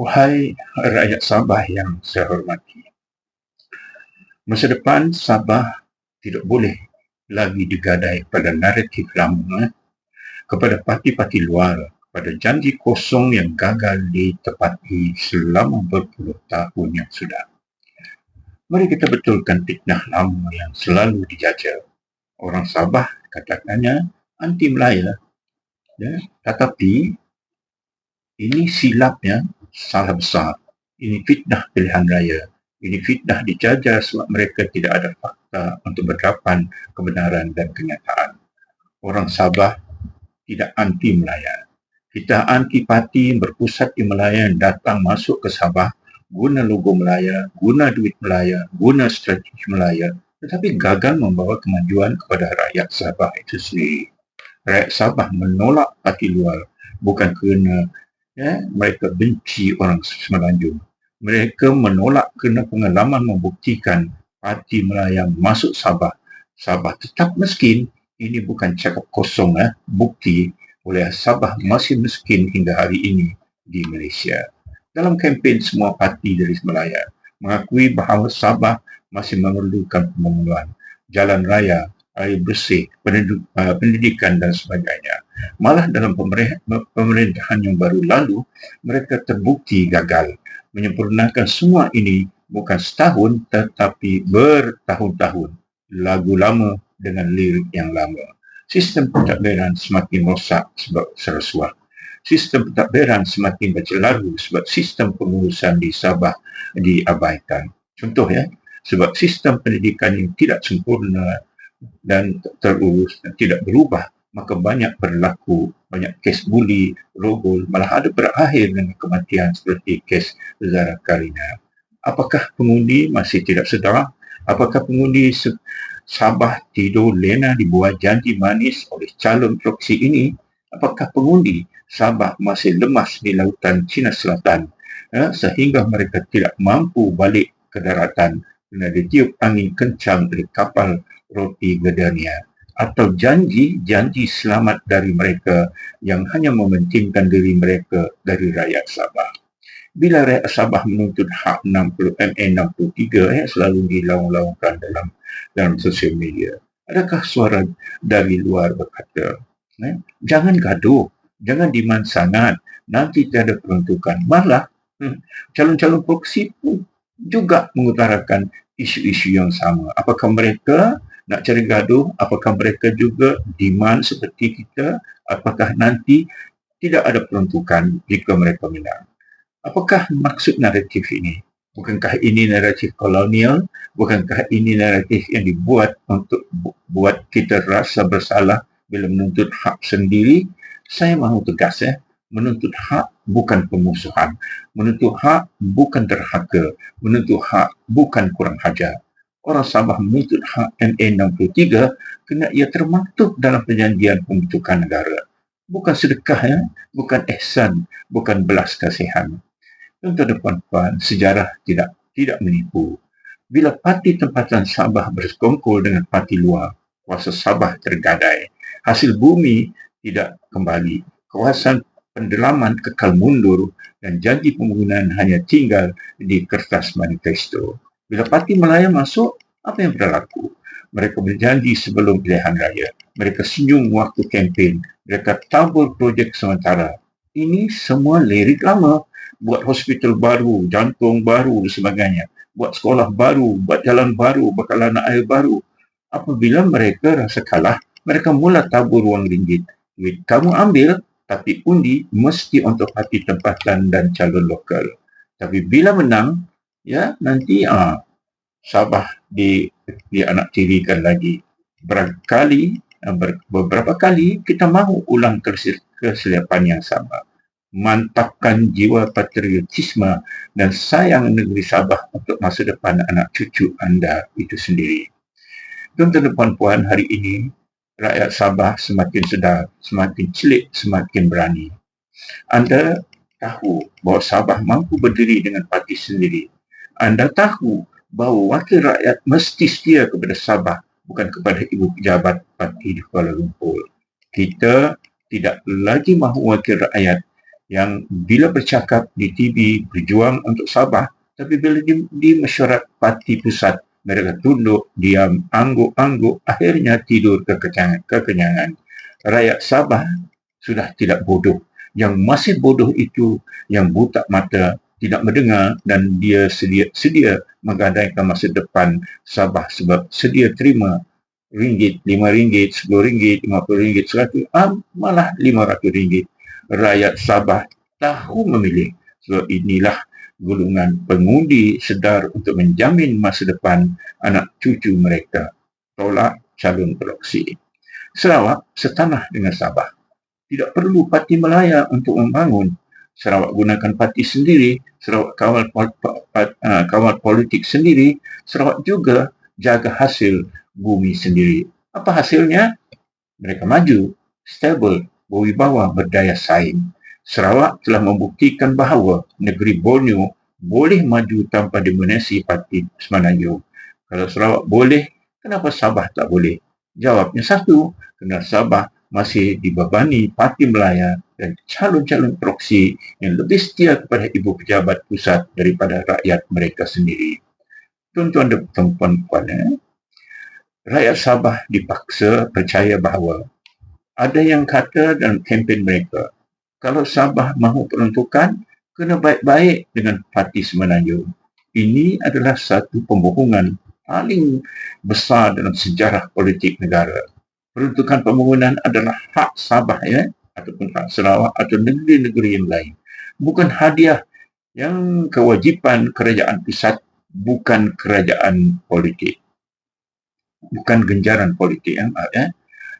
Wahai rakyat Sabah yang saya hormati. Masa depan Sabah tidak boleh lagi digadai pada naratif lama kepada parti-parti luar pada janji kosong yang gagal ditepati selama berpuluh tahun yang sudah. Mari kita betulkan fitnah lama yang selalu dijajah. Orang Sabah katakannya anti Melaya. Ya, tetapi ini silapnya salah besar. Ini fitnah pilihan raya. Ini fitnah dijajah sebab mereka tidak ada fakta untuk berdapan kebenaran dan kenyataan. Orang Sabah tidak anti Melaya. Kita anti parti berpusat di Melaya yang datang masuk ke Sabah guna logo Melaya, guna duit Melaya, guna strategi Melaya tetapi gagal membawa kemajuan kepada rakyat Sabah itu sendiri. Rakyat Sabah menolak parti luar bukan kerana ya, mereka benci orang Semenanjung. Mereka menolak kerana pengalaman membuktikan parti Melayu masuk Sabah. Sabah tetap miskin. Ini bukan cakap kosong. Eh. Bukti oleh Sabah masih miskin hingga hari ini di Malaysia. Dalam kempen semua parti dari Melaya mengakui bahawa Sabah masih memerlukan pembangunan jalan raya, air bersih, uh, pendidikan dan sebagainya. Malah dalam pemerintahan yang baru lalu, mereka terbukti gagal menyempurnakan semua ini bukan setahun tetapi bertahun-tahun. Lagu lama dengan lirik yang lama. Sistem pentadbiran semakin rosak sebab serasuah. Sistem pentadbiran semakin bercelaru sebab sistem pengurusan di Sabah diabaikan. Contoh ya, sebab sistem pendidikan yang tidak sempurna dan terurus dan tidak berubah maka banyak berlaku banyak kes buli, rogol, malah ada berakhir dengan kematian seperti kes Zara Karina. Apakah pengundi masih tidak sedar? Apakah pengundi Sabah tidur lena dibuat janji manis oleh calon proksi ini? Apakah pengundi Sabah masih lemas di lautan Cina Selatan eh, sehingga mereka tidak mampu balik ke daratan kerana ditiup angin kencang dari kapal roti Gedania atau janji-janji selamat dari mereka yang hanya mementingkan diri mereka dari rakyat Sabah. Bila rakyat Sabah menuntut hak 60 MN63 eh, selalu dilaung-laungkan dalam dalam sosial media. Adakah suara dari luar berkata, eh, jangan gaduh, jangan diman sangat, nanti tiada peruntukan. Malah, hmm, calon-calon proksi pun juga mengutarakan isu-isu yang sama. Apakah mereka nak cari gaduh apakah mereka juga demand seperti kita? Apakah nanti tidak ada peruntukan jika mereka menang apakah maksud naratif ini? Bukankah ini naratif kolonial? Bukankah ini naratif yang dibuat untuk buat kita rasa bersalah bila menuntut hak sendiri? Saya mahu tegas ya. Menuntut hak bukan pemusuhan. Menuntut hak bukan terhaka menuntut hak bukan kurang hajar orang Sabah menuntut hak MA63 kena ia termaktub dalam perjanjian pembentukan negara. Bukan sedekah, ya? bukan ihsan, bukan belas kasihan. Untuk depan-depan, sejarah tidak tidak menipu. Bila parti tempatan Sabah bersekongkol dengan parti luar, kuasa Sabah tergadai. Hasil bumi tidak kembali. Kawasan pendalaman kekal mundur dan janji pembangunan hanya tinggal di kertas manifesto. Bila parti Melayu masuk, apa yang berlaku? Mereka berjanji sebelum pilihan raya. Mereka senyum waktu kempen. Mereka tabur projek sementara. Ini semua lirik lama. Buat hospital baru, jantung baru dan sebagainya. Buat sekolah baru, buat jalan baru, bakalan air baru. Apabila mereka rasa kalah, mereka mula tabur wang ringgit. Duit kamu ambil, tapi undi mesti untuk hati tempatan dan calon lokal. Tapi bila menang, ya nanti ah Sabah di di anak tirikan lagi berkali eh, ber, beberapa kali kita mahu ulang kesilapan yang sama mantapkan jiwa patriotisme dan sayang negeri Sabah untuk masa depan anak cucu anda itu sendiri. Tuan-tuan dan puan hari ini rakyat Sabah semakin sedar, semakin celik, semakin berani. Anda tahu bahawa Sabah mampu berdiri dengan parti sendiri anda tahu bahawa wakil rakyat mesti setia kepada Sabah bukan kepada ibu pejabat parti di Kuala Lumpur. Kita tidak lagi mahu wakil rakyat yang bila bercakap di TV berjuang untuk Sabah tapi bila di, di mesyuarat parti pusat mereka tunduk, diam, angguk-angguk akhirnya tidur kekenyangan, kekenyangan. Rakyat Sabah sudah tidak bodoh. Yang masih bodoh itu yang buta mata tidak mendengar dan dia sedia, sedia menggadaikan masa depan Sabah sebab sedia terima ringgit, lima ringgit, sepuluh ringgit, lima puluh ringgit, seratus, ah, malah lima ratus ringgit. Rakyat Sabah tahu memilih. Sebab inilah golongan pengundi sedar untuk menjamin masa depan anak cucu mereka. Tolak calon proksi. Sarawak setanah dengan Sabah. Tidak perlu parti Melaya untuk membangun Sarawak gunakan parti sendiri, Sarawak kawal, uh, kawal politik sendiri, Sarawak juga jaga hasil bumi sendiri. Apa hasilnya? Mereka maju, stable, berwibawa, berdaya saing. Sarawak telah membuktikan bahawa negeri Borneo boleh maju tanpa dimensi parti Semenanjung. Kalau Sarawak boleh, kenapa Sabah tak boleh? Jawabnya satu, kerana Sabah masih dibebani parti Melaya dan calon-calon proksi yang lebih setia kepada ibu pejabat pusat daripada rakyat mereka sendiri. Tuan-tuan dan puan-puan, eh? rakyat Sabah dipaksa percaya bahawa ada yang kata dalam kempen mereka, kalau Sabah mahu peruntukan, kena baik-baik dengan parti Semenanjung. Ini adalah satu pembohongan paling besar dalam sejarah politik negara peruntukan pembangunan adalah hak Sabah ya ataupun hak Sarawak atau negeri-negeri yang lain. Bukan hadiah yang kewajipan kerajaan pusat bukan kerajaan politik. Bukan genjaran politik yang ada.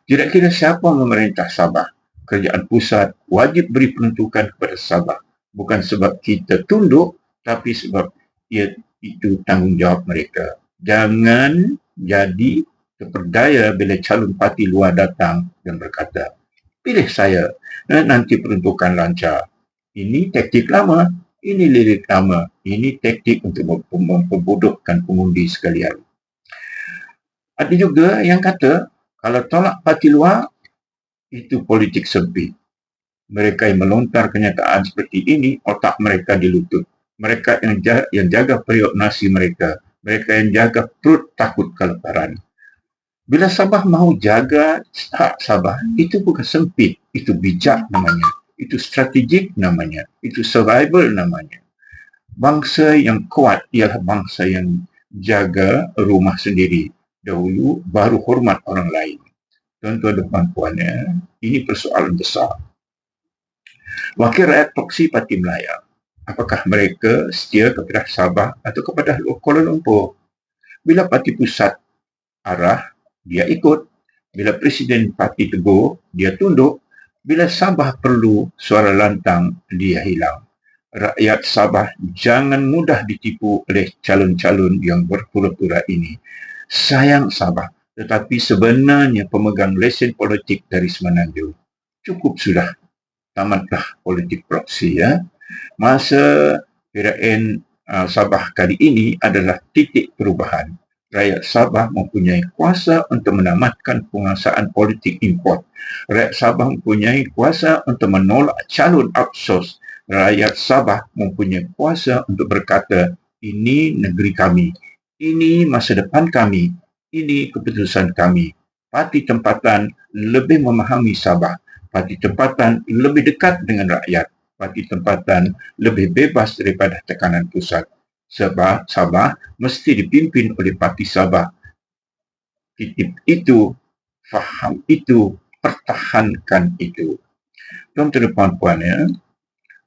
Tidak kira siapa memerintah Sabah. Kerajaan pusat wajib beri peruntukan kepada Sabah. Bukan sebab kita tunduk tapi sebab ia itu tanggungjawab mereka. Jangan jadi terperdaya bila calon parti luar datang dan berkata, pilih saya, eh, nanti peruntukan lancar. Ini taktik lama, ini lirik lama, ini taktik untuk memperbodohkan pengundi sekalian. Ada juga yang kata, kalau tolak parti luar, itu politik sempit. Mereka yang melontar kenyataan seperti ini, otak mereka dilutut. Mereka yang jaga, yang jaga periuk nasi mereka, mereka yang jaga perut takut kelaparan. Bila Sabah mahu jaga hak Sabah, itu bukan sempit, itu bijak namanya. Itu strategik namanya. Itu survival namanya. Bangsa yang kuat ialah bangsa yang jaga rumah sendiri dahulu baru hormat orang lain. Tuan-tuan dan puan ya, ini persoalan besar. Wakil rakyat Toksi Parti Melayu, apakah mereka setia kepada Sabah atau kepada Kuala Lumpur? Bila parti pusat arah dia ikut. Bila Presiden Parti tegur, dia tunduk. Bila Sabah perlu suara lantang, dia hilang. Rakyat Sabah jangan mudah ditipu oleh calon-calon yang berpura-pura ini. Sayang Sabah, tetapi sebenarnya pemegang lesen politik dari Semenanjung. Cukup sudah. Tamatlah politik proksi ya. Masa PRN uh, Sabah kali ini adalah titik perubahan rakyat Sabah mempunyai kuasa untuk menamatkan penguasaan politik import. Rakyat Sabah mempunyai kuasa untuk menolak calon outsource. Rakyat Sabah mempunyai kuasa untuk berkata, ini negeri kami, ini masa depan kami, ini keputusan kami. Parti tempatan lebih memahami Sabah. Parti tempatan lebih dekat dengan rakyat. Parti tempatan lebih bebas daripada tekanan pusat sebab Sabah mesti dipimpin oleh parti Sabah. Titip itu, faham itu, pertahankan itu. Tuan-tuan dan puan-puan ya,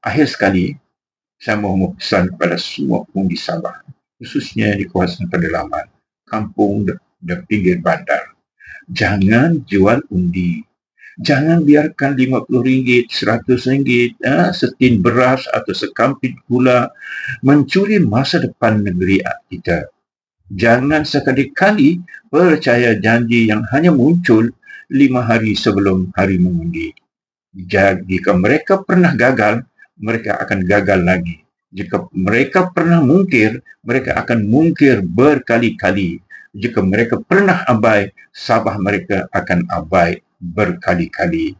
akhir sekali saya mahu pesan kepada semua pengundi Sabah, khususnya di kawasan pedalaman, kampung dan pinggir bandar. Jangan jual undi jangan biarkan RM50, RM100, eh, setin beras atau sekampit gula mencuri masa depan negeri kita. Jangan sekali-kali percaya janji yang hanya muncul lima hari sebelum hari mengundi. Jika mereka pernah gagal, mereka akan gagal lagi. Jika mereka pernah mungkir, mereka akan mungkir berkali-kali. Jika mereka pernah abai, sabah mereka akan abai berkali-kali.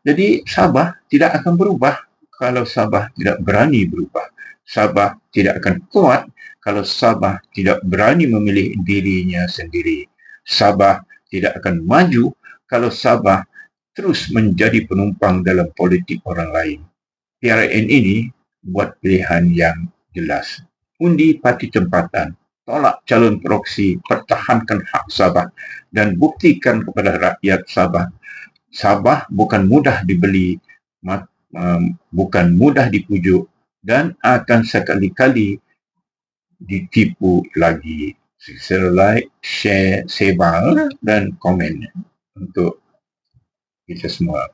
Jadi Sabah tidak akan berubah kalau Sabah tidak berani berubah. Sabah tidak akan kuat kalau Sabah tidak berani memilih dirinya sendiri. Sabah tidak akan maju kalau Sabah terus menjadi penumpang dalam politik orang lain. PRN ini buat pilihan yang jelas. Undi parti tempatan, tolak calon proksi, pertahankan hak Sabah dan buktikan kepada rakyat Sabah. Sabah bukan mudah dibeli, bukan mudah dipujuk dan akan sekali-kali ditipu lagi. Sila like, share, sebar dan komen untuk kita semua.